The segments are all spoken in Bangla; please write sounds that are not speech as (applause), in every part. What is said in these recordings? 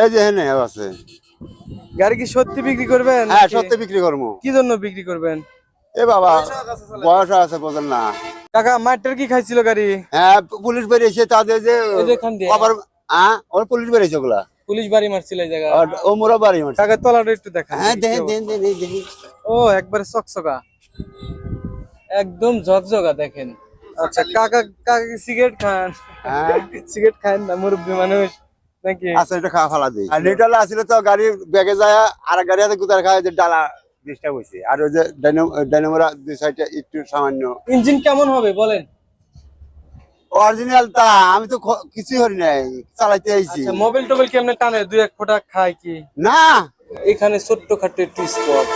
এই যে হেনে আছে। গাড়ি কি সত্যি বিক্রি করবেন হ্যাঁ সত্যি বিক্রি করব। কি জন্য বিক্রি করবেন? এ বাবা বয়স আছে বোঝেন না। কাকা মাঠটার কি খাইছিল গাড়ি? হ্যাঁ পুলিশ বেরিয়েছে তাদের যে। খবর হ্যাঁ ওর পুলিশ বেরিয়েছে ওগুলা। পুলিশ বাড়ি মারছিল এই জায়গা ও মোরা বাড়ি মারছে কাকা তলাটা একটু দেখা হ্যাঁ দেন দেন দেন এই ও একবারে চকচকা। একদম ঝকঝকা দেখেন। আচ্ছা কাকা কাকা কি সিগারেট খান। হ্যাঁ। সিগারেট খান না মুরব্বী মানুষ। নাকি? আচ্ছা এটা খাওয়া ফালা দিই আর লিটারলা আসলে তো গাড়ি ব্যাগে যায় আর গাড়ি হাতে গুতার খায় যে ডালা ডিস্টার্ব হয়েছে আর ওই যে ডাইনামোরা দুই সাইডে একটু সামান্য। ইঞ্জিন কেমন হবে বলেন? অরিজিনাল তা আমি তো কিছুই হরি নাই চালাইতে আইছি। আচ্ছা মোবাইল টোবাইল কেমনে টানে? দুই এক ফোঁটা খায় কি? না! এখানে ছোট্ট খাট্ট একটু স্পট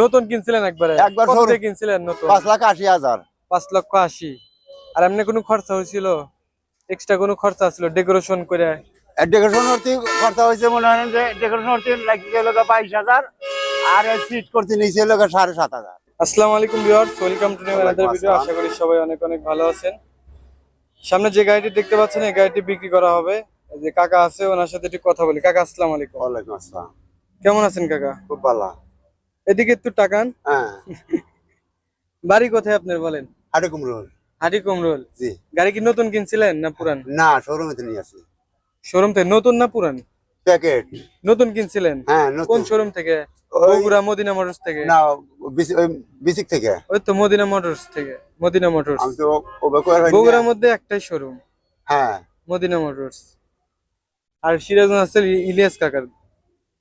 নতুন কিনছিলেন একবারে? একবার কিনছিলেন নতুন? পাঁচ লাখ আশি হাজার। পাঁচ লক্ষ আশি। আর এমনি কোনো খরচা হয়েছিল এক্সট্রা কোনো খরচা ছিল? ডেকোরেশন করে? ডেকোরেশন করতে খরচা হয়েছে মনে হয় যে ডেকোরেশন করতে গেল বাইশ হাজার আর সিট করতে নিয়েছে লোক সাড়ে সাত হাজার। আসসালামু আলাইকুম viewers welcome to new another video আশা করি সবাই অনেক অনেক ভালো আছেন। সামনে যে গাড়িটি দেখতে পাচ্ছেন এই গাড়িটি বিক্রি করা হবে। যে কাকা আছে ওনার সাথে একটু কথা বলি। কাকা আসসালামু আলাইকুম। ওয়ালাইকুম আসসালাম। কেমন আছেন কাকা? খুব ভালো। এদিকে একটু টাকান হ্যাঁ। (laughs) বাড়ি কোথায় আপনার বলেন? হাটে কুমরুল হাটি কমরুল জি। গাড়ি কি নতুন কিনছিলেন না পুরান? না শোরুমে নিয়ে আসি। শোরুম থেকে নতুন না পুরান? প্যাকেট। নতুন কিনছিলেন? হ্যাঁ কোন শোরুম থেকে? বগুড়া মদিনা মোটরস থেকে? না বিসিক থেকে। ওই তো মদিনা মোটরস থেকে মদিনা মোটরস। আমি তো। বগুড়ার মধ্যে একটাই শোরুম। হ্যাঁ। Medina motors. আর সিরাজগঞ্জ আছে ইলিয়াস কাকার।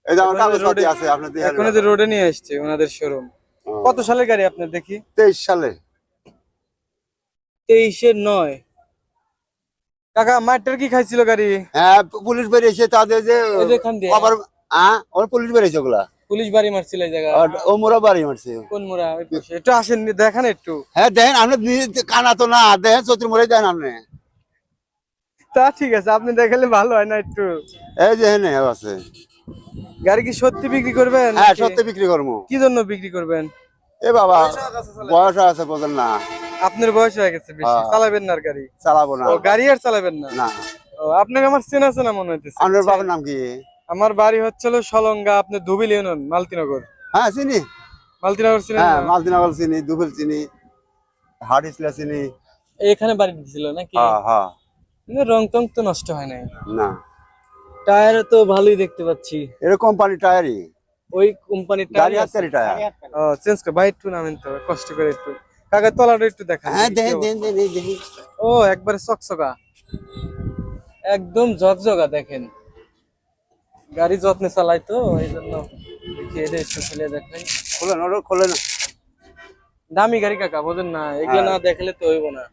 এই যে আমার এখন যে আছে এখন যে রোডে নিয়ে আসছে ওনাদের শোরুম। কত সালের গাড়ি আপনার দেখি? তেইশ সালে। তেইশের নয়। কাকা মাঠটার কি খাইছিল গাড়ি? হ্যাঁ পুলিশ বেরিয়েছে তাদের যে। খবর হ্যাঁ ওর পুলিশ বেরিয়েছে ওগুলা। পুলিশ বাড়ি মারছিল এই জায়গা ও মোরা বাড়ি মারছে। কোন মোড়া একটু আসেন দেখান একটু। হ্যাঁ দেখেন আপনি কানা তো না দেখেন চতুর মোড়ে দেখেন আপনি। তা ঠিক আছে আপনি দেখালে ভালো হয় না একটু। এই যে আছে। গাড়ি কি সত্যি বিক্রি করবেন হ্যাঁ সত্যি বিক্রি করব। কি জন্য বিক্রি করবেন? এ বাবা বয়স আছে বোঝেন না। আপনার বয়স হয়ে গেছে বেশি হ্যাঁ। চালাবেন না আর গাড়ি। চালাবো না। গাড়ি আর চালাবেন না? না। ও আপনাকে আমার চেনা চেনা মনে হইতেছে। আপনার বাবার নাম কি? আমার বাড়ি হচ্ছিল সলঙ্গা আপনি ধুবিল ইউনিয়ন মালতিনগর। হ্যাঁ চিনি? মালতিনগর চিনেন হ্যাঁ না? মালদিনাগল চিনি দুবেল চিনি হাট ইসলা চিনি। এখানে বাড়ি দিছিল নাকি? হ্যাঁ হ্যাঁ। রং টং তো নষ্ট হয় নাই। না। টায়ার তো ভালোই দেখতে পাচ্ছি। এটা কোম্পানি টায়ারই। ওই কোম্পানির গাড়ি টায়ার হাতের টায়ার। ও চেঞ্জ করে ভাই একটু নামেন তো কষ্ট করে একটু। কাকা তলাটা একটু দেখা হ্যাঁ ও একবারে চকচকা। একদম ঝকঝকা দেখেন। গাড়ি যত্নে চালাই তো এই জন্য একটু ফেলে দেখাই। খোলেন ওটা খোলেন দামি গাড়ি কাকা বোঝেন না এগুলো না দেখলে তো হইব না।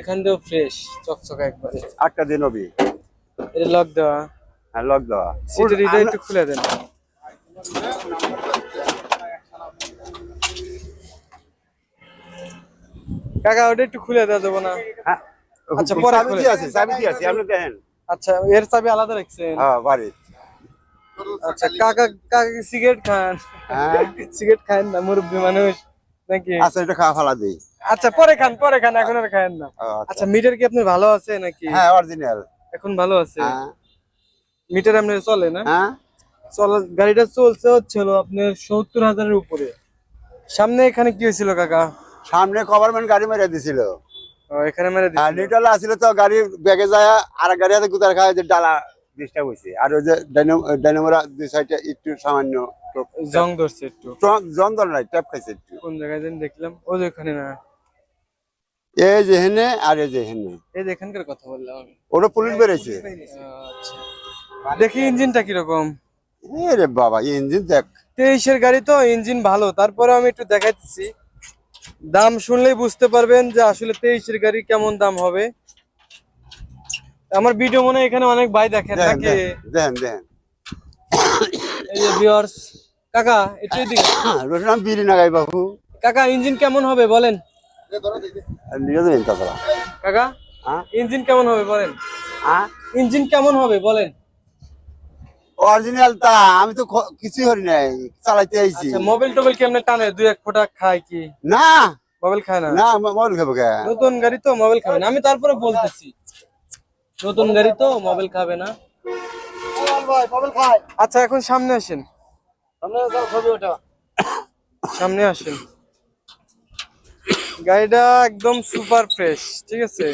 এখান দিয়েও ফ্রেশ চকচকা একবারে। আটটা দিন হবি এটা লক দেওয়া। হ্যাঁ লক দেওয়া। সিটের এটা একটু খুলে দেন। কাকা ওটা একটু খুলে দেওয়া যাব না? হ্যাঁ। আচ্ছা, পরে চাবি। কি আছে চাবি কি আছে আপনি দেখেন। আচ্ছা এর চাবি আলাদা রাখছেন? হ্যাঁ বাড়ি। আচ্ছা কাকা কাকা সিগারেট খান? হ্যাঁ। সিগারেট খান না মুরব্বী মানুষ নাকি? আচ্ছা এটা খাওয়া ফালা দিই। আচ্ছা পরে খান পরে খান এখন আর খান না। আচ্ছা। আচ্ছা মিটার কি আপনার ভালো আছে নাকি? হ্যাঁ অরিজিনাল এখন ভালো আছে? হ্যাঁ। মিটার আপনার চলে না? হ্যাঁ। চল গাড়িটা চলছে হচ্ছিল আপনার সত্তর হাজারের উপরে। সামনে এখানে কি হয়েছিল কাকা? সামনে গভর্নমেন্ট গাড়ি মেরে দিছিল। এখানে মেরে দিছিল। লিটারলা আসলে তো গাড়ি ব্যাগে যায় আর গাড়ি হাতে গুতার খায় যে ডালা ডিস্টার্ব হয়েছে আর ওই যে ডাইনামোরা দুই একটু সামান্য জং ধরছে একটু। জন্দল নাই ট্যাপ খাইছে একটু। কোন জায়গায় যেন দেখলাম ও না। এই যে হেনে আর এই যে হেনে। এই যে এখানকার কথা বললাম আমি। ওটা পুলিশ আচ্ছা। দেখি ইঞ্জিনটা কীরকম। এ রে বাবা ইঞ্জিন দেখ। তেইশের গাড়ি তো ইঞ্জিন ভালো। তারপরে আমি একটু দেখাচ্ছি দাম শুনলেই বুঝতে পারবেন যে আসলে তেইশের গাড়ি কেমন দাম হবে। আমার ভিডিও মনে হয় এখানে অনেক ভাই দেখেন নাকি? দেখেন দেখেন এই যে ভিউয়ার্স কাকা একটু এদিকে। রসুন বিড়ি নাগাই বাবু। কাকা ইঞ্জিন কেমন হবে বলেন? কাকা হ্যাঁ? ইঞ্জিন কেমন হবে বলেন? হ্যাঁ? ইঞ্জিন কেমন হবে বলেন? অরিজিনাল তা আমি তো কিছুই হরি নাই চালাইতে আইছি। আচ্ছা মোবাইল টোবাইল কেমনে টানে? দুই এক ফোঁটা খায় কি? না। মোবাইল খায় না? না মোবাইল খাব কে? নতুন গাড়ি তো মোবাইল খাবে না। আমি তারপরে বলতেছি। নতুন গাড়ি তো মোবাইল খাবে না। আচ্ছা এখন সামনে আসেন। সামনে আসেন। গাড়িটা একদম সুপার ফ্রেশ ঠিক আছে?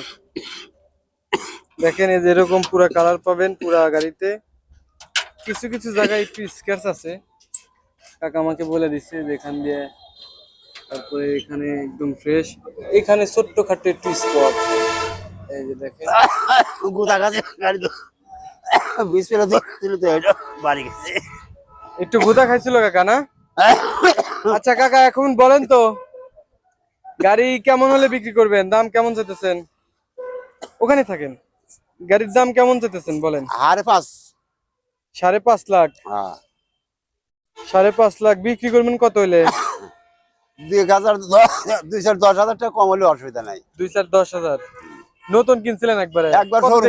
দেখেন এই যে এরকম পুরা কালার পাবেন পুরা গাড়িতে। কিছু কিছু জায়গায় একটু স্ক্র্যাচ আছে। কাকা আমাকে বলে দিচ্ছে যে এখান দিয়ে তারপরে এখানে একদম ফ্রেশ এখানে ছোট্ট খাট্ট একটু স্পট এই যে দেখেন। গোদা গাছে গাড়ি তো বিশ তো ছিল তো এটা বাড়ি গেছে। একটু গুদা খাইছিল কাকা না? আচ্ছা কাকা এখন বলেন তো গাড়ি কেমন হলে বিক্রি করবেন? দাম কেমন চাইতেছেন? ওখানে থাকেন। গাড়ির দাম কেমন চাইতেছেন বলেন। হারে পাঁচ। সাড়ে পাঁচ লাখ? হ্যাঁ। সাড়ে পাঁচ লাখ বিক্রি করবেন কত হইলে? দুই হাজার দুই চার দশ হাজার টাকা কম হলে অসুবিধা নাই। দুই চার দশ হাজার। নতুন কিনছিলেন একবারে?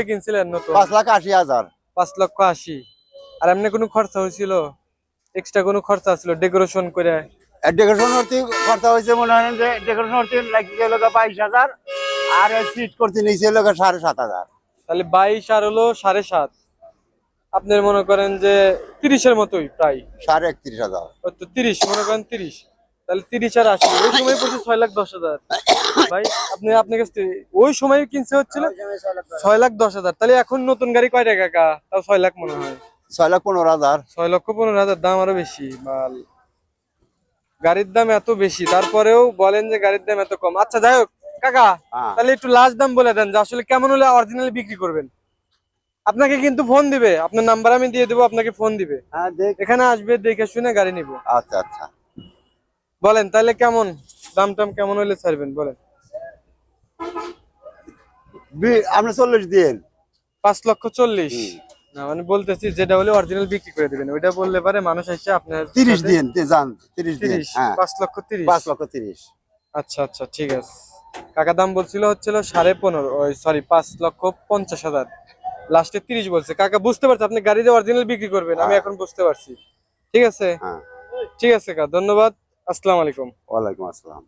কিনছিলেন নতুন? পাঁচ লাখ আশি হাজার। পাঁচ লক্ষ আশি। আর এমনি কোনো খরচা হয়েছিল? এক্সট্রা কোনো খরচা ছিল? ডেকোরেশন করে? ডেকোরেশন করতে খরচা হয়েছে মনে হয় যে ডেকোরেশন করতে বাইশ হাজার আর সিট করতে নিয়েছে লোক সাড়ে সাত হাজার। তাহলে বাইশ আর হলো সাড়ে সাত। আপনার মনে করেন যে তিরিশের মতোই প্রায়। সাড়ে একত্রিশ হাজার। ওই তো তিরিশ মনে করেন তিরিশ। তাহলে তিরিশ আর আশি ওই সময় পড়ছে ছয় লাখ দশ হাজার। ভাই আপনি আপনার কাছ থেকে ওই সময় কিনছে হচ্ছিল ছয় লাখ দশ। হাজার। তাহলে এখন নতুন গাড়ি কয় টাকা কাকা? তাও ছয় লাখ মনে হয়। ছয় লাখ পনেরো হাজার। ছয় লক্ষ পনেরো হাজার দাম আরও বেশি মাল। গাড়ির দাম এত বেশি তারপরেও বলেন যে গাড়ির দাম এত কম। আচ্ছা যাই হোক কাকা হ্যাঁ। তাহলে একটু লাস্ট দাম বলে দেন যে আসলে কেমন হলে অরিজিনালি বিক্রি করবেন? আপনাকে কিন্তু ফোন দিবে। আপনার নাম্বার আমি দিয়ে দেবো আপনাকে ফোন দিবে। হ্যাঁ এখানে আসবে দেখে শুনে গাড়ি নিব। আচ্ছা আচ্ছা। বলেন তাহলে কেমন? দাম টাম কেমন হলে ছাড়বেন? বলেন। আপনি চল্লিশ দিন পাঁচ লক্ষ চল্লিশ। না মানে বলতেছি যেটা হলে অরিজিনাল বিক্রি করে দিবেন। ওইটা বললে পারে মানুষ এসে আপনার তিরিশ দিন যান তিরিশ দিন তিরিশ হ্যাঁ। পাঁচ লক্ষ তিরিশ। পাঁচ লক্ষ তিরিশ। আচ্ছা আচ্ছা ঠিক আছে। কাকা দাম বলছিল হচ্ছিল সাড়ে পনেরো সরি পাঁচ লক্ষ পঞ্চাশ হাজার। লাস্টে তিরিশ বলছে। কাকা বুঝতে পারছে আপনি গাড়ি দিয়ে অরিজিনাল বিক্রি করবেন আমি এখন বুঝতে পারছি। ঠিক আছে? হ্যাঁ। ঠিক আছে কাকা ধন্যবাদ। আসসালামু আলাইকুম। ওয়ালাইকুম আসসালাম।